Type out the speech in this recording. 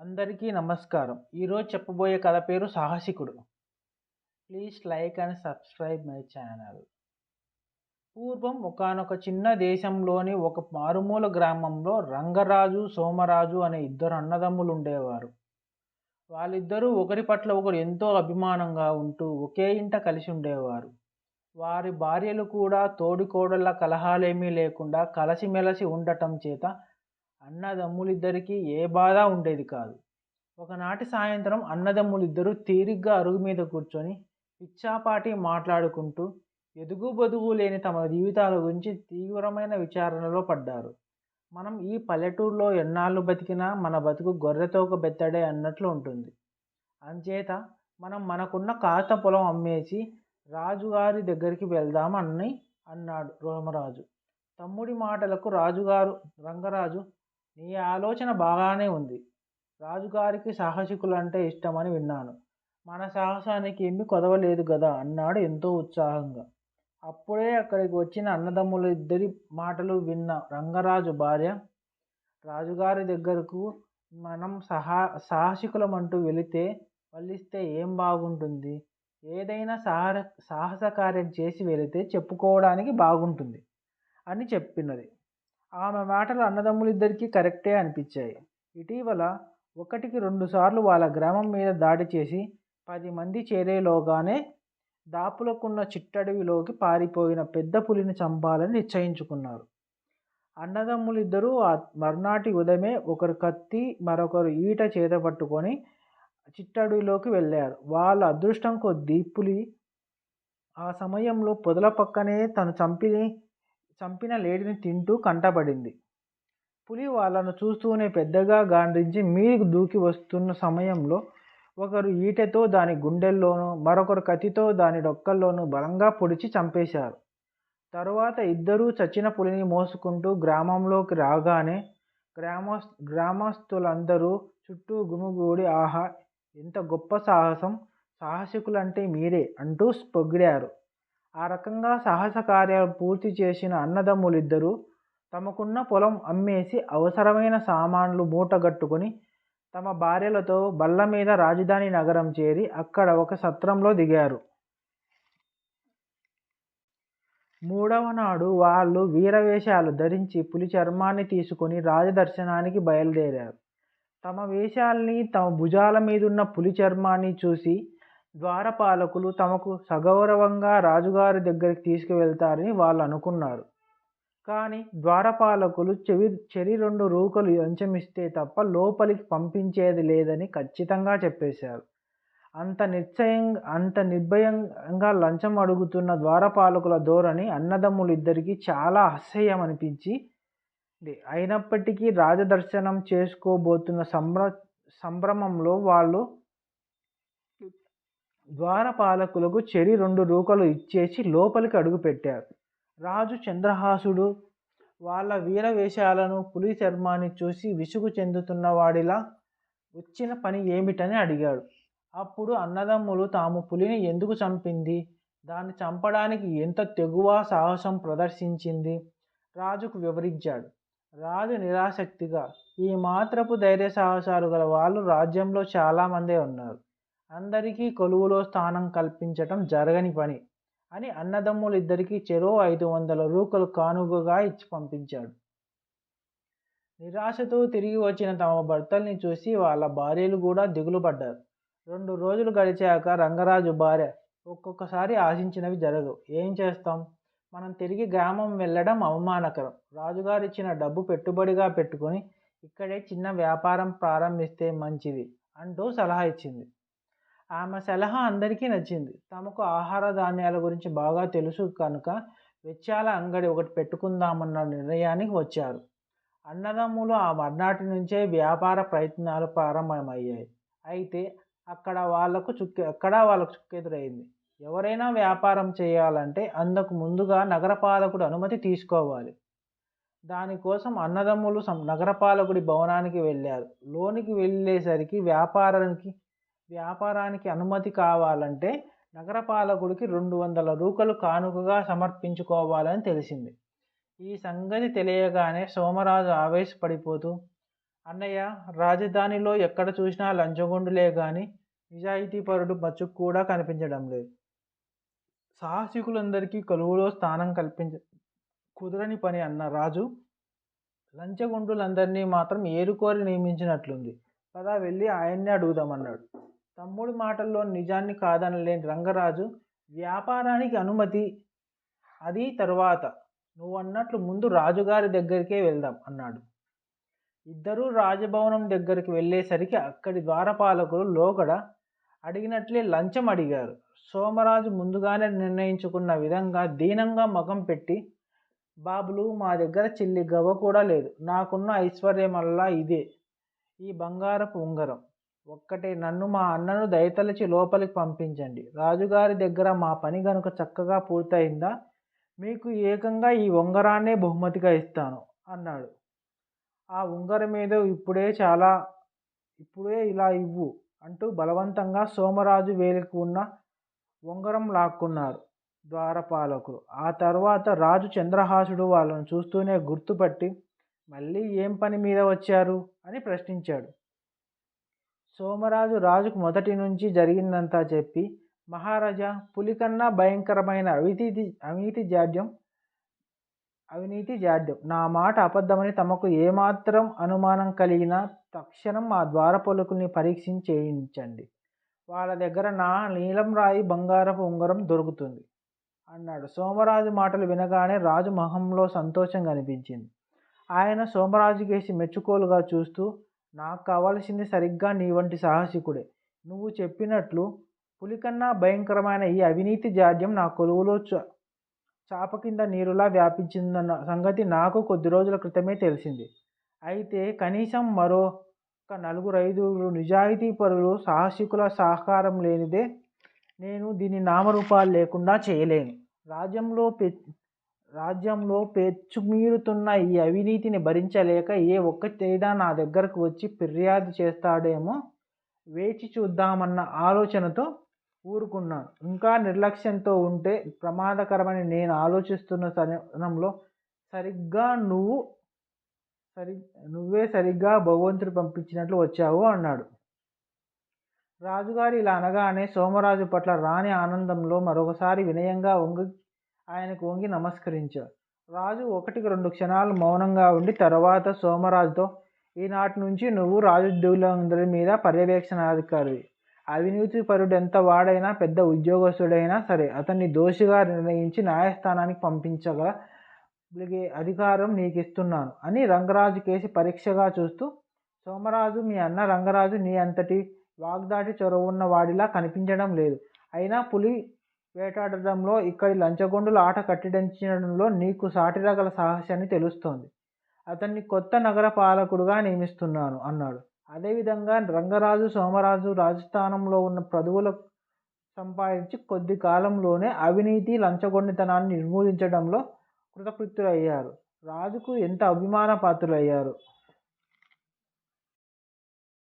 అందరికీ నమస్కారం. ఈరోజు చెప్పబోయే కథ పేరు సాహసికుడు. Please like and subscribe my channel. పూర్వం ఒకానొక చిన్న దేశంలోని ఒక మారుమూల గ్రామంలో రంగరాజు సోమరాజు అనే ఇద్దరు అన్నదమ్ములు ఉండేవారు. వాళ్ళిద్దరూ ఒకరి పట్ల ఒకరు ఎంతో అభిమానంగా ఉంటూ ఒకే ఇంట కలిసి ఉండేవారు. వారి భార్యలు కూడా తోడికోడళ్ళ కలహాలేమీ లేకుండా కలిసిమెలిసి ఉండటం చేత అన్నదమ్ములిద్దరికీ ఏ బాధ ఉండేది కాదు. ఒకనాటి సాయంత్రం అన్నదమ్ములిద్దరూ తీరిగ్గా అరుగు మీద కూర్చొని పిచ్చాపాటి మాట్లాడుకుంటూ ఎదుగు బదుగు లేని తమ జీవితాల గురించి తీవ్రమైన విచారణలో పడ్డారు. మనం ఈ పల్లెటూరులో ఎన్నాళ్ళు బతికినా మన బతుకు గొర్రెతోక బెత్తడే అన్నట్లు ఉంటుంది. అంచేత మనం మనకున్న కాస్త పొలం అమ్మేసి రాజుగారి దగ్గరికి వెళ్దాం అని అన్నాడు రోమరాజు. తమ్ముడి మాటలకు రాజుగారు రంగరాజు నీ ఆలోచన బాగానే ఉంది. రాజుగారికి సాహసికులంటే ఇష్టమని విన్నాను. మన సాహసానికి ఏమీ కొదవలేదు కదా అన్నాడు ఎంతో ఉత్సాహంగా. అప్పుడే అక్కడికి వచ్చిన అన్నదమ్ముల ఇద్దరి మాటలు విన్న రంగరాజు భార్య రాజుగారి దగ్గరకు మనం సహా సాహసికులం అంటూ వెళితే వల్లిస్తే ఏం బాగుంటుంది? ఏదైనా సాహస సాహస కార్యం చేసి వెళితే చెప్పుకోవడానికి బాగుంటుంది అని చెప్పినది. ఆమె మాటలు అన్నదమ్ములిద్దరికీ కరెక్టే అనిపించాయి. ఇటీవల ఒకటికి రెండుసార్లు వాళ్ళ గ్రామం మీద దాడి చేసి పది మంది చేరేలోగానే దాపులకున్న చిట్టడవిలోకి పారిపోయిన పెద్ద పులిని చంపాలని నిశ్చయించుకున్నారు. అన్నదమ్ములిద్దరూ ఆ మర్నాటి ఉదయమే ఒకరు కత్తి మరొకరు ఈట చేత పట్టుకొని చిట్టడవిలోకి వెళ్ళారు. వాళ్ళ అదృష్టం కొద్దీ పులి ఆ సమయంలో పొదల పక్కనే తను చంపి చంపిన లేడిని తింటూ కంటపడింది. పులి వాళ్ళను చూస్తూనే పెద్దగా గాండ్రించి మీరు దూకి వస్తున్న సమయంలో ఒకరు ఈటెతో దాని గుండెల్లోనూ మరొకరు కత్తితో దాని డొక్కల్లోనూ బలంగా పొడిచి చంపేశారు. తరువాత ఇద్దరూ చచ్చిన పులిని మోసుకుంటూ గ్రామంలోకి రాగానే గ్రామస్ గ్రామస్తులందరూ చుట్టూ గుమిగూడి ఆహా ఎంత గొప్ప సాహసం సాహసికులంటే మీరే అంటూ పొగిడారు ఆ రకంగా సాహస కార్యాలు పూర్తి చేసిన అన్నదమ్ములిద్దరూ తమకున్న పొలం అమ్మేసి అవసరమైన సామాన్లు మూటగట్టుకొని తమ భార్యలతో బల్ల మీద రాజధాని నగరం చేరి అక్కడ ఒక సత్రంలో దిగారు. మూడవ నాడు వాళ్ళు వీరవేషాలు ధరించి పులి చర్మాన్ని తీసుకొని రాజదర్శనానికి బయలుదేరారు. తమ వేషాల్ని తమ భుజాల మీదున్న పులి చర్మాన్ని చూసి ద్వారపాలకులు తమకు సగౌరవంగా రాజుగారి దగ్గరికి తీసుకువెళ్తారని వాళ్ళు అనుకున్నారు. కానీ ద్వారపాలకులు చెవి చెరి రెండు రూకలు లంచమిస్తే తప్ప లోపలికి పంపించేది లేదని ఖచ్చితంగా చెప్పేశారు. అంత నిశ్చయంగా అంత నిర్భయంగా లంచం అడుగుతున్న ద్వారపాలకుల ధోరణి అన్నదమ్ములిద్దరికీ చాలా అసహ్యం అనిపించి అయినప్పటికీ రాజదర్శనం చేసుకోబోతున్న సంభ్ర సంభ్రమంలో వాళ్ళు ద్వారపాలకులకు చెరి రెండు రూకలు ఇచ్చేసి లోపలికి అడుగుపెట్టారు రాజు చంద్రహాసుడు వాళ్ళ వీర వేషాలను పులి చర్మాన్ని చూసి విసుగు చెందుతున్న వాడిలా వచ్చిన పని ఏమిటని అడిగాడు. అప్పుడు అన్నదమ్ములు తాము పులిని ఎందుకు చంపింది? దాన్ని చంపడానికి ఎంత తెగువ సాహసం ప్రదర్శించింది రాజుకు వివరించాడు. రాజు నిరాసక్తిగా ఈ మాత్రపు ధైర్య సాహసాలు గల వాళ్ళు రాజ్యంలో చాలామందే ఉన్నారు. అందరికీ కొలువులో స్థానం కల్పించటం జరగని పని అని అన్నదమ్ములిద్దరికీ చెరో ఐదు వందల రూకలు కానుకగా ఇచ్చి పంపించాడు. నిరాశతో తిరిగి వచ్చిన తమ భర్తల్ని చూసి వాళ్ళ భార్యలు కూడా దిగులు పడ్డారు. రెండు రోజులు గడిచాక రంగరాజు భార్య ఒక్కొక్కసారి ఆశించినవి జరగవు. ఏం చేస్తాం? మనం తిరిగి గ్రామం వెళ్ళడం అవమానకరం. రాజుగారు ఇచ్చిన డబ్బు పెట్టుబడిగా పెట్టుకొని ఇక్కడే చిన్న వ్యాపారం ప్రారంభిస్తే మంచిది అంటూ సలహా ఇచ్చింది. ఆమె సలహా అందరికీ నచ్చింది. తమకు ఆహార ధాన్యాల గురించి బాగా తెలుసు కనుక వెచ్చాల అంగడి ఒకటి పెట్టుకుందామన్న నిర్ణయానికి వచ్చారు. అన్నదమ్ములు ఆ మర్నాటి నుంచే వ్యాపార ప్రయత్నాలు ప్రారంభమయ్యాయి. అయితే అక్కడ వాళ్ళకు చుక్కె అక్కడ వాళ్ళకు చుక్కెదురైంది. ఎవరైనా వ్యాపారం చేయాలంటే అందుకు ముందుగా నగరపాలకుడు అనుమతి తీసుకోవాలి. దానికోసం అన్నదమ్ములు నగరపాలకుడి భవనానికి వెళ్ళారు. లోనికి వెళ్ళేసరికి వ్యాపారానికి వ్యాపారానికి అనుమతి కావాలంటే నగరపాలకుడికి రెండు వందల రూకలు కానుకగా సమర్పించుకోవాలని తెలిసింది. ఈ సంగతి తెలియగానే సోమరాజు ఆవేశపడిపోతూ అన్నయ్య రాజధానిలో ఎక్కడ చూసినా లంచగొండులే కానీ నిజాయితీపరుడు మచ్చుకు కూడా కనిపించడం లేదు. సాహసికులందరికీ కొలువులో స్థానం కల్పించ కుదరని పని అన్న రాజు. లంచగొండులందరినీ మాత్రం ఏరుకోరి నియమించినట్లుంది. పదా వెళ్ళి ఆయన్ని అడుగుదామన్నాడు. తమ్ముడి మాటల్లో నిజాన్ని కాదనలేని రంగరాజు వ్యాపారానికి అనుమతి అది తరువాత. నువ్వు అన్నట్లు ముందు రాజుగారి దగ్గరికే వెళ్దాం అన్నాడు. ఇద్దరూ రాజభవనం దగ్గరికి వెళ్ళేసరికి అక్కడి ద్వారపాలకులు లోగడ అడిగినట్లే లంచం అడిగారు. సోమరాజు ముందుగానే నిర్ణయించుకున్న విధంగా దీనంగా మగం పెట్టి బాబులు మా దగ్గర చిల్లి గవ్వ కూడా లేదు. నాకున్న ఐశ్వర్యమల్లా ఇదే. ఈ బంగారపు ఉంగరం. ఒక్కటే నన్ను మా అన్నను దయతలచి లోపలికి పంపించండి. రాజుగారి దగ్గర మా పని గనుక చక్కగా పూర్తయిందా? మీకు ఏకంగా ఈ ఉంగరాన్నే బహుమతిగా ఇస్తాను అన్నాడు. ఆ ఉంగరం మీద ఇప్పుడే చాలా ఇప్పుడే ఇలా ఇవ్వు అంటూ బలవంతంగా సోమరాజు వేలికి ఉన్న ఉంగరం లాక్కున్నారు ద్వారపాలకులు. ఆ తర్వాత రాజు చంద్రహాసుడు వాళ్ళను చూస్తూనే గుర్తుపట్టి మళ్ళీ ఏం పని మీద వచ్చారు? అని ప్రశ్నించాడు. సోమరాజు రాజుకు మొదటి నుంచి జరిగిందంతా చెప్పి మహారాజా పులికన్నా భయంకరమైన అవినీతి అవినీతి జాడ్యం అవినీతి జాడ్యం. నా మాట అబద్ధమని తమకు ఏమాత్రం అనుమానం కలిగినా తక్షణం మా ద్వారపాలకుల్ని పరీక్షించి చేయించండి వాళ్ళ దగ్గర నా నీలం రాయి బంగారపు ఉంగరం దొరుకుతుంది అన్నాడు. సోమరాజు మాటలు వినగానే రాజు మొహంలో సంతోషం కనిపించింది. ఆయన సోమరాజు కేసి మెచ్చుకోలుగా చూస్తూ నాకు కావలసింది సరిగ్గా నీ వంటి సాహసికుడే. నువ్వు చెప్పినట్లు పులికన్నా భయంకరమైన ఈ అవినీతి జాడ్యం నా కొలువులో చాప కింద నీరులా వ్యాపించిందన్న సంగతి నాకు కొద్ది రోజుల క్రితమే తెలిసింది. అయితే కనీసం మరో ఒక నలుగురు ఐదుగురు నిజాయితీ పరులు సాహసికుల సహకారం లేనిదే నేను దీని నామరూపాలు లేకుండా చేయలేను. రాజ్యంలో పె రాజ్యంలో పెచ్చుమీరుతున్న ఈ అవినీతిని భరించలేక ఏ ఒక్కటైనా నా దగ్గరకు వచ్చి ఫిర్యాదు చేస్తాడేమో వేచి చూద్దామన్న ఆలోచనతో ఊరుకున్నాను. ఇంకా నిర్లక్ష్యంతో ఉంటే ప్రమాదకరమని నేను ఆలోచిస్తున్న సమయంలో సరిగ్గా నువ్వు సరి నువ్వే సరిగ్గా భగవంతుడు పంపించినట్లు వచ్చావు అన్నాడు. రాజుగారు ఇలా అనగానే సోమరాజు పట్ల రాణి ఆనందంలో మరొకసారి వినయంగా వంగి ఆయనకు వంగి నమస్కరించారు. రాజు ఒకటికి రెండు క్షణాలు మౌనంగా ఉండి తర్వాత సోమరాజుతో ఈనాటి నుంచి నువ్వు రాజోద్యోగులందరి మీద పర్యవేక్షణాధికారివి అవినీతి పరుడు ఎంత వాడైనా పెద్ద ఉద్యోగస్తుడైనా సరే అతన్ని దోషిగా నిర్ణయించి న్యాయస్థానానికి పంపించగల అధికారం నీకు ఇస్తున్నాను అని రంగరాజు కేసి పరీక్షగా చూస్తూ సోమరాజు మీ అన్న రంగరాజు నీ అంతటి వాగ్దాటి చొరవున్న వాడిలా కనిపించడం లేదు. అయినా పులి వేటాడడంలో ఇక్కడి లంచగొండుల ఆట కట్టించడంలో నీకు సాటిరగల సాహసాన్ని తెలుస్తోంది. అతన్ని కొత్త నగర పాలకుడుగా నియమిస్తున్నాను అన్నాడు. అదేవిధంగా రంగరాజు సోమరాజు రాజస్థానంలో ఉన్న పదవులు సంపాదించి కొద్ది కాలంలోనే అవినీతి లంచగొండితనాన్ని నిర్మూలించడంలో కృతకృత్యులయ్యారు. రాజుకు ఎంత అభిమాన పాత్రులయ్యారు?